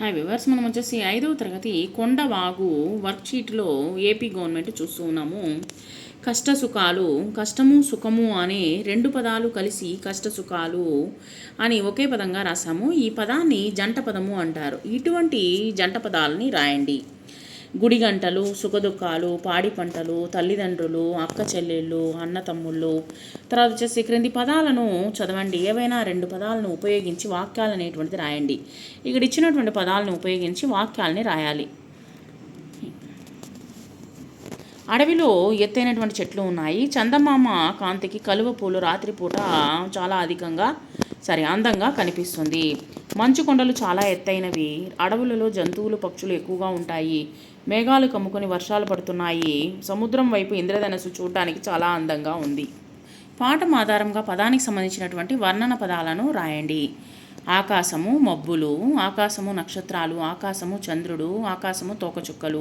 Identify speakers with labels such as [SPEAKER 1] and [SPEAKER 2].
[SPEAKER 1] Hi viewers మనం వచ్చేసి ఐదవ తరగతి కొండవాగు వర్క్షీట్లో ఏపీ గవర్నమెంట్ చూస్తూ ఉన్నాము. కష్ట సుఖాలు కష్టము సుఖము అనే రెండు పదాలు కలిసి కష్ట సుఖాలు అని ఒకే పదంగా రాసాము ఈ పదాన్ని జంట పదము అంటారు. ఇటువంటి జంట పదాలని రాయండి. గుడి గంటలు సుఖదుఖాలు పాడి పంటలు తల్లిదండ్రులు అక్క చెల్లెళ్ళు అన్న తమ్ముళ్ళు. తర్వాత వచ్చేసి క్రింది పదాలను చదవండి. ఏవైనా రెండు పదాలను ఉపయోగించి వాక్యాలు అనేటువంటిది రాయండి. ఇక్కడ ఇచ్చినటువంటి పదాలను ఉపయోగించి వాక్యాలని రాయాలి. అడవిలో ఎత్తైనటువంటి చెట్లు ఉన్నాయి. చందమామ కాంతికి కలువ పూలు రాత్రిపూట చాలా అధికంగా సరే అందంగా కనిపిస్తుంది. మంచు కొండలు చాలా ఎత్తైనవి. అడవులలో జంతువులు పక్షులు ఎక్కువగా ఉంటాయి. మేఘాలు కమ్ముకొని వర్షాలు పడుతున్నాయి. సముద్రం వైపు ఇంద్రధనస్సు చూడడానికి చాలా అందంగా ఉంది. పాఠం ఆధారంగా పదానికి సంబంధించినటువంటి వర్ణన పదాలను రాయండి. ఆకాశము మబ్బులు ఆకాశము నక్షత్రాలు ఆకాశము చంద్రుడు ఆకాశము తోకచుక్కలు.